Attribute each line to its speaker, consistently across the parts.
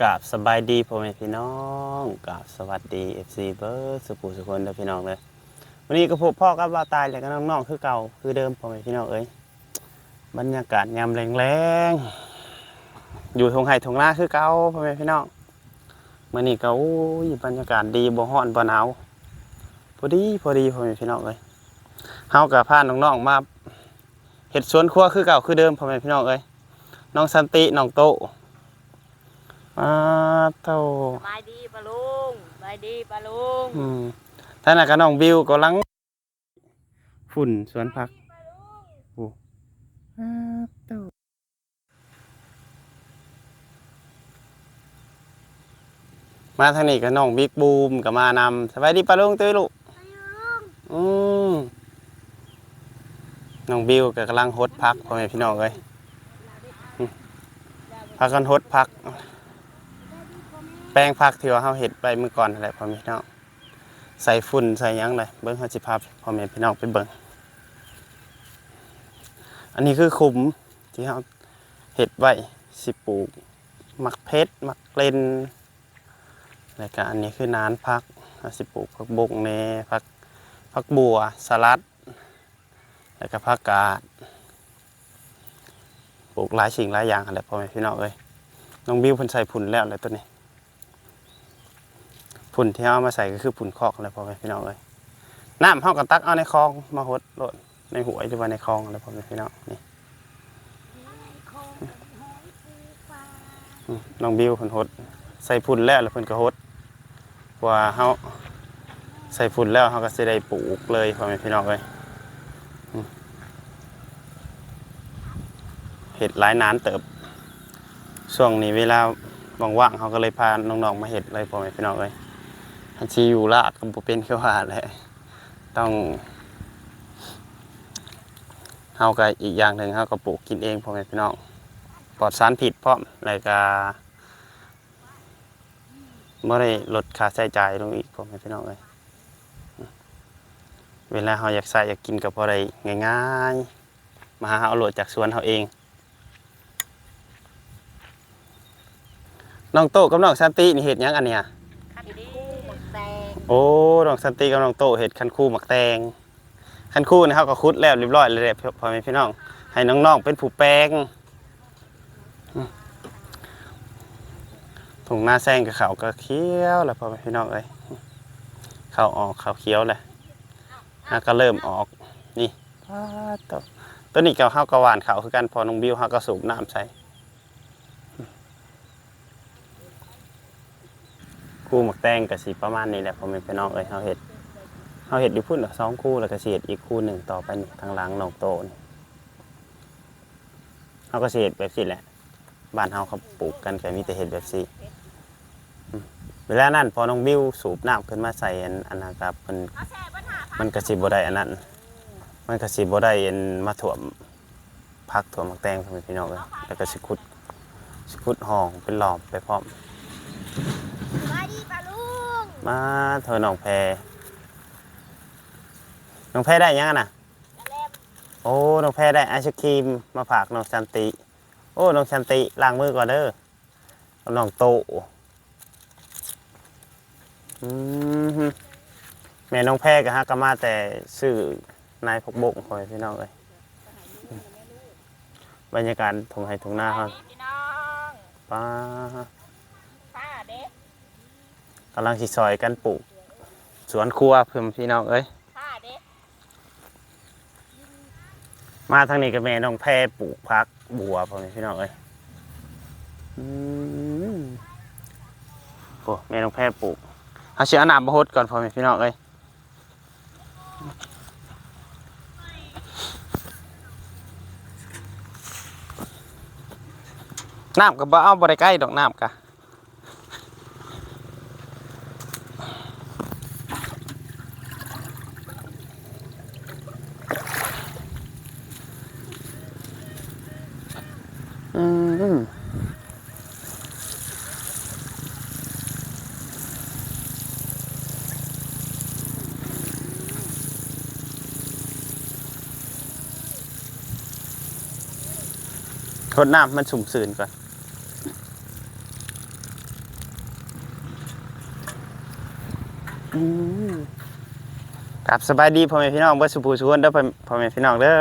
Speaker 1: กราบสบายดีพ่อแม่พี่น้องกราบสวัสดี FC เบิร์ดสุขุสุคนเด้อพี่น้องเลยวันนี้ก็พบพ่อกับว่าตายแล้วก็น้องๆคือเก่าคือเดิมพ่อแม่พี่น้องเอ้ยบรรยากาศยามแรงๆอยู่ทงไห่ทงนาคือเก่าพ่อแม่พี่น้องมื่อนี้ก็โอ้ยบรรยากาศดีบ่ฮ้อนบ่หนาวพอดีพอดีพ่อแม่พี่น้องเอ้ยเฮากับพาน้องๆมาเฮ็ดสวนครัวคือเก่าคือเดิมพ่อแม่พี่น้องเอ้ยน้องสันติน้องโต อาเต้า
Speaker 2: สบายดีปะลุงสบายดีปะลุง
Speaker 1: อืมท่านน่ะกับน้องบิวกำลัง ฝุ่นสวนผักโอ้อาเต้ามาทางนี้กับน้องบิ๊กบูมกับมานำสบายดีปะลุงตุ้ยลูกอืมน้องบิวก็กำลังหดพักพ่อแม่พี่น้องเลยอืมพากันหดพัก แป้งผักที่ว่าเฮาเฮ็ดไปเมื่อก่อนนั่นแหละพ่อแม่พี่น้องใส่ฝุ่นใส่หยังเลยเบิ่งเฮาสิพาพ่อแม่พี่น้องไปเบิ่งอันนี้คือขุมที่เฮาเฮ็ดไว้สิปลูกมักเพชรมักเลนแล้วก็อันนี้คือนานผักเฮาสิปลูกผักบงแหน่ผักผักบัวสลัด แล้วก็ผักกาดปลูกหลายสิ่งหลายอย่างนั่นแหละพ่อแม่พี่น้องเอ้ยน้องบิวเพิ่นใส่ผุ่นแล้วเลยตัวนี้ ผุ่นที่เอามาใส่ก็คือผุ่นคอกอะไรพอไหมพี่น้องเลยน้ำเขาก็ตักเอาในคลองมาหดโลดในหัวยหรือว่าในคลองอะไรพอไหมพี่น้องนี่อืมน้องบิวเพิ่นหด ใส่ผุ่นแล้วแล้วเพิ่นก็หดเพราะว่าเขาใส่ผุ่นแล้วเขาก็สิได้ปลูกเลยพอไหมพี่น้องเลยอืมเห็ดหลายนานเติบช่วงนี้เวลาว่างๆเขาก็เลยพาน้องๆมาเห็ดเลยพอไหมพี่น้องเลย อันชีอยู่ลาดก็บ่เป็นคือว่าแหละต้องเฮาก็อีกอย่างหนึ่งเฮาก็ปลูกกินเองพ่อแม่พี่น้องปลอดสารพิษพร้อมแล้วก็บ่ได้ลดค่าใช้จ่ายลงอีกพ่อแม่พี่น้องเอ้ยเวลาเฮาอยากใส่อยากกินก็บ่ได้ง่ายๆ มาหาเอาโหลดจากสวนเฮาเองน้องโตกับน้องสันตินี่เฮ็ดหยังอันเนี้ย
Speaker 2: ขันดีหมกแตง
Speaker 1: โอ้น้องสันติกับน้องโตเห็ดคันคู่หมักแตงคันคู่นี่เขาก็คุดแล้วเรียบร้อยเลยแหละพ่อแม่พี่น้อง ให้น้องๆเป็นผู้แปลงถุงหน้าแซงกับเขาก็เขียวแล้วพ่อแม่พี่น้องเอ้ยเขาออกเขาเขียวแหละฮะก็เริ่มออกนี่ตัวตัวนี้ก็เฮากระหวานเขาคือกันพอน้องบิวเฮาก็สูบน้ำใส่ คู่หมักแตงก็สิประมาณนี้แหละพ่อแม่พี่น้องเอ้ยเฮาเฮ็ดเอาเห็ดอยู่พุ่นสองคู่แล้วก็เสียดอีกคู่หนึ่งต่อไปนี่ทางหลังหนองโตนี่เขาก็เสียดแบบสิแหละบ้านเฮาเขาปลูกกันก็มีแต่เห็ดแบบสิอืมเวลานั้นพอน้องบิวสูบน้ำขึ้นมาใส่อันอันนะครับมันมันกระสิบได้อันนั้น มันกระสิบได้อันมาถ่วมพักถ่วมมักแตงพ่อแม่พี่น้องเลยแล้วก็สิขุดสิขุดห้องเป็นหลอมไปพร้อม
Speaker 2: สบายดีปะลุง
Speaker 1: มาเธอหนองแพน้องแพได้ยังอะน่ะ โอ้ น้องแพรได้ไอศครีมมาฝากน้องชันติ โอ้ น้องชันติล้างมือก่อนเด้อกับน้องโตอืมฮึแม่น้องแพรกับฮะก็มาแต่ซื้อนายพกบกคอยพี่น้องเลยอืมบรรยากาศทงไห้ทงหน้าเขา
Speaker 2: พี่น้อง
Speaker 1: ป้า
Speaker 2: ข้าเด็ก
Speaker 1: กำลังสิซอยกันปลูก สวนครัวเพิ่มพี่น้องเอ้ย
Speaker 2: ข้าเด็ก
Speaker 1: มาทางนี้กับแม่น้องแพรปลูกพักบัวพ่อแม่พี่น้องเอ้ยอืมโอ้แม่น้องแพรปลูกเอาเชือน้ำมาหดก่อนพ่อแม่พี่น้องเอ้ยน้ำก็บ่เอาบ่ได้ใกล้ดอกน้ำกะ ทดน้ำมันสุ่มสื่นก่อน กับสบายดีพ่อแม่พี่น้องเบิร์สุภูชวนเด้อพ่อแม่พี่น้องเด้อ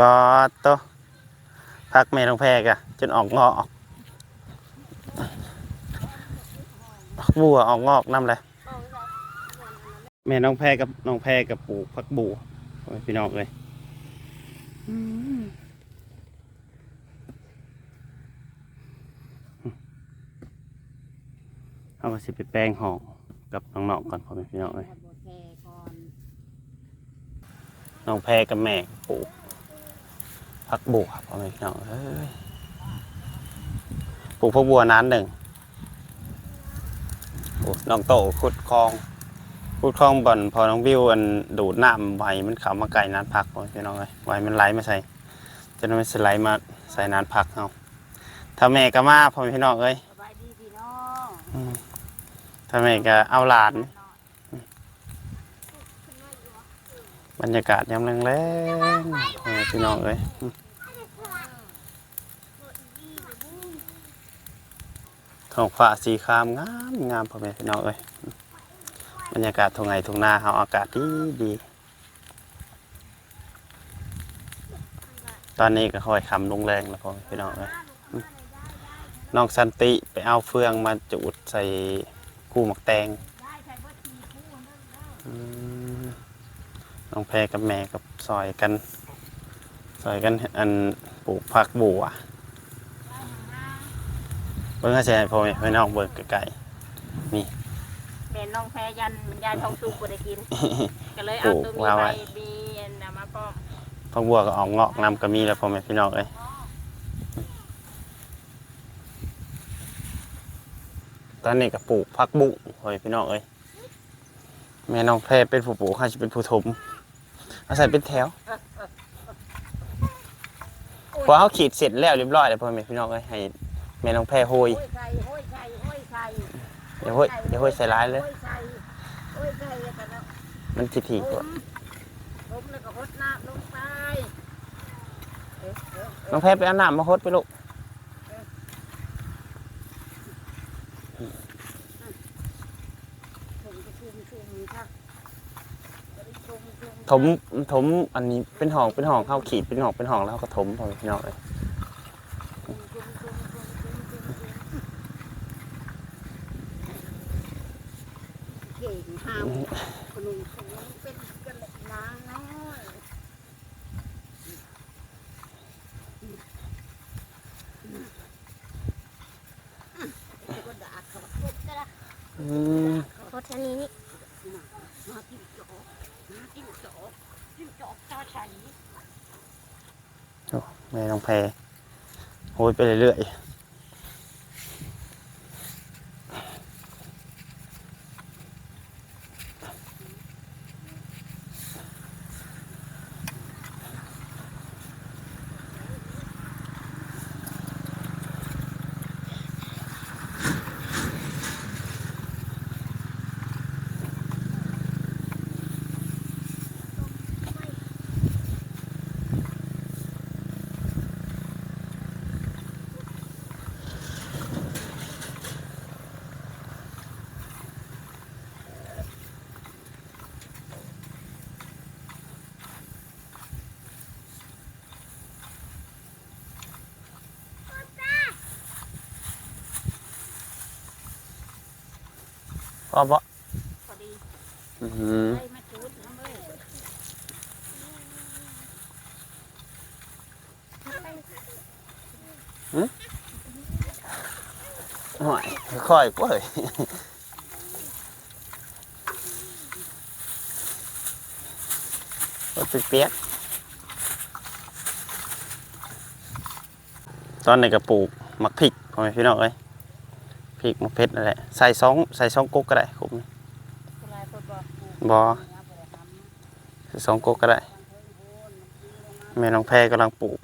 Speaker 1: ก็โตพักแม่ลงแพกอะจนออกงอกบัวออกงอกน้ำเลย แม่น้องแพรกับน้องแพรกับปลูกพักบัวพ่อแม่พี่น้องเลยเอาก็สิไปแป้งห่อกับน้องๆก่อนพ่อแม่พี่น้องเลยน้องแพรกับแม่ปลูกพักบัวพ่อแม่พี่น้องเอ้ยปลูกพักบัวนานหนึ่งน้องโตขุดคลอง ขุดคลองบ่อนพอน้องบิวอันดูดน้ำใบมันเข้ามาไก่นานพักพ่อแม่พี่น้องเลยใบมันไหลมาใส่จะไม่สไลด์มาใส่นานพักเอาถ้าแม่ก็มาพ่อแม่พี่น้องเอ้ย
Speaker 2: สบายดีพี่น้อง
Speaker 1: อืมทำไมก็เอาหลาน บรรยากาศยามแรงแรงๆพ่อแม่พี่น้องเลยอืมท้องฟ้าสีครามงามงามพ่อแม่พี่น้องเลยอืม บรรยากาศทุงไงทุงนาเขาอากาศดีดี ตอนนี้ก็ค่อยคำลงแรงแล้วพอพี่น้องเลยน้องสันติไปเอาเฟืองมาจุดใส่กู้หมักแตงน้องแพรกับแม่กับซอยกันซอยกันอันปลูกผักบัวเบิ่งให้ใช่พอม่พี่น้องเบิ่งไกล
Speaker 2: แม่น้องแพรยันยายทองสุกบ่ได้กิน ก็เลยเอาตัวมีใบมีอันน่ะมาป้อม
Speaker 1: ๆผักบัวก็ออกงอกนำก็มีแล้วพ่อแม่พี่น้องเอ้ยตอนนี้ก็ปลูกผักบุ้งพ่อแม่พี่น้องเอ้ยแม่น้องแพรเป็นผู้ปลูกข้าจะเป็นผู้ถมอาศัยเป็นแถวพอเขาขีดเสร็จแล้วเรียบร้อยแล้วพ่อแม่พี่น้องเอ้ยให้แม่น้องแพรโหย
Speaker 2: โอ้ยไข่โอ้ยไข่โอ้ยไข่
Speaker 1: อย่าโหยอย่าโหยใส่ร้ายเลย
Speaker 2: โอ้ยไข่โอ้ยไข่แล้วก็เนาะ
Speaker 1: มันทีที
Speaker 2: ผ
Speaker 1: กว่า
Speaker 2: มผมแล้วก็หดน้ำลงไปเอ๊ะเอ๊ะ
Speaker 1: น้องแพรไปเอาน้ำมาฮดไปลูก
Speaker 2: ชุ่มชุ่มชุ่มค่ะชุ่มชุ่ม
Speaker 1: ถมถมอันนี้เป็นห้องเป็นห้องเข้าขีดเป็นห้องเป็นห้องแล้วก็ถมพอพี่น้องเลย
Speaker 2: เก่งห้ามคนหนุ่มคนนี้เป็นกระเล็ดนางน้อยก็ด่าเขาพูดก็ได้
Speaker 1: อืม
Speaker 2: โคตรนี้นี่มาจิ้งจอกมาจิ้งจอกจิ้งจอกตาใส
Speaker 1: แม่น้องแพรโหยไปเรื่อยๆ พ่อบ่
Speaker 2: พอดี
Speaker 1: อืม
Speaker 2: ได้มาจุดน้ำเลย
Speaker 1: หน่อยค่อยๆเว้ยรถเปียกๆตอนนี้ก็ปลูกมักพริกพ่อแม่พี่น้องเอ้ยพ ริกมักเพชรนั่นแหละใส่สองใส่สองกุ๊กก็ได้คุ้ม
Speaker 2: คุณลายคนบอก
Speaker 1: บอใส่สองกุ๊กก็ได้แม่น้องแพรกำลังปลูก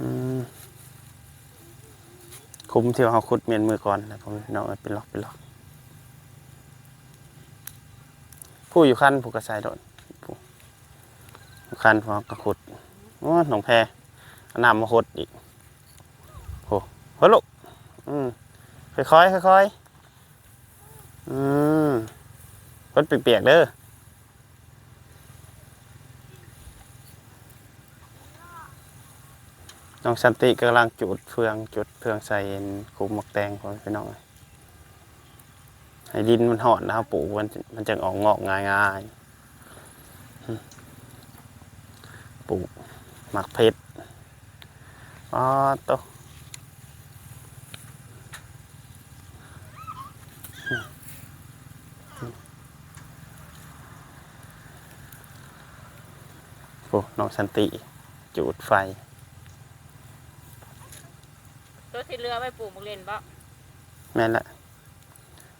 Speaker 1: อืมคุ้มที่ว่าเขาขุดเมียนมือก่อนนะพ่อแม่พี่น้องเอ้ยเป็นล็อกเป็นล็อกผู้อยู่ขั้นผูกกระสายโดดผู้อยู่ขั้นพอกระขุดโอ้หนองแพรเอาน้ำมาขุดอีกเฮ้ยลูกอืม ค่อยๆค่อยๆอืมรถเปียกๆเด้อน้องสันติกำลังจุดเฟืองจุดเฟืองใส่คุมหมกแตงของพี่น้องให้ดินมันหอดนะครับปลูกมันมันจะออกงอกง่ายๆอืมปลูกหมักเพชรอ๋อโตะ น้องสันติ จูดไฟ
Speaker 2: ตัวที่เรือไปปลูกมะเร็นบ่
Speaker 1: แม่นละ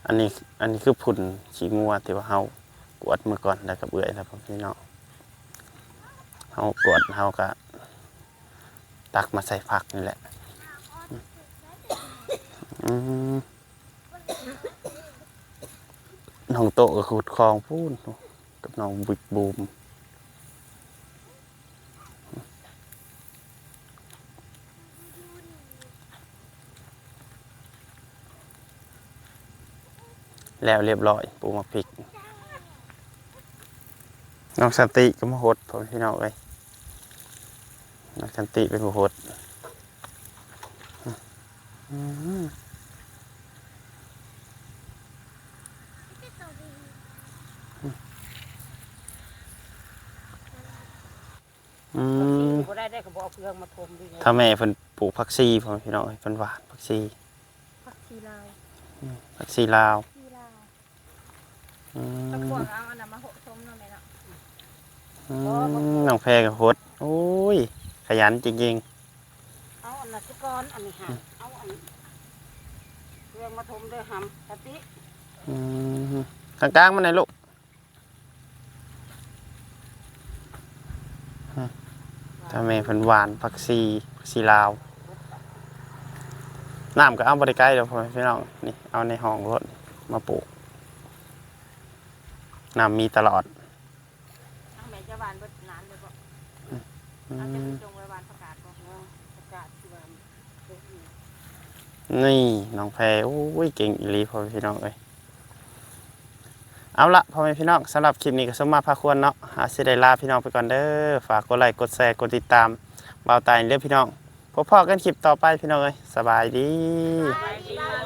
Speaker 1: อันนี้อันนี้คือผุ่นขี้งัวที่ว่าเฮากวดมือก่อนแล้วกับเอื่อยแล้วพ่อพี่น้องเฮากวดเฮาก็ตักมาใส่ผักนี่แหละอืมน้องโตะก็ขุดคลองพูนกับน้องบุกบูม แล้วเรียบร้อยปูมาพริกน้องสันติก็มาหดผมพี่น้องเลยน้องสันติเป็นผู้หดอืมอืม
Speaker 2: บ่ได้ได้ก็บ่เอาเครื่องมาทมดิ
Speaker 1: ถ้าแม่เพิ่นปลูกผักชีผมพี่น้องเอ้ยเพิ่นหวานผักชี
Speaker 2: ผักชีลาว
Speaker 1: ผักชีลาว
Speaker 2: ชีลาว
Speaker 1: อื
Speaker 2: ตะ
Speaker 1: ม
Speaker 2: กวงเอาอันนั้นมาหกชมเนาะแม่เนาะ
Speaker 1: อืมน้องแพรกับหดโอ้ย ขยันจริง
Speaker 2: เอาอันนั้นสิก่อนอันนี้หาเอาอันเครื่องมาทมด้วยหำกะติ
Speaker 1: ๆอืมกลางๆมันไหนลูกถ้าแม่เพิ่นหวานผักชีผักชีลาว น้ำก็เอาบริใกล้เดี๋ยวพ่อแม่พี่น้องนี่เอาในห้องรถมาปลูก น้ำมีตลอด
Speaker 2: เอาแม่จะหวานเบิดนานเลยบ่
Speaker 1: อื
Speaker 2: เอาจะ
Speaker 1: ม
Speaker 2: จงไว้หวานประกาศบ่ประกาศที่ว่าเด็กนี่
Speaker 1: นี่น้องแพรโอ้ยเก่งอีหลีพ่อแม่พี่น้องเอ้ยเอาละพ่อแม่พี่น้องสำหรับคลิปนี้ก็สมมาพาควรเนาะอาสิได้ลาพี่น้องไปก่อนเด้อฝากกดไลค์กดแชร์กดติดตามเบาตายเด้อพี่น้องพบพ่อกันคลิปต่อไปพี่น้องเอ้ยสบายดี
Speaker 2: ไปดี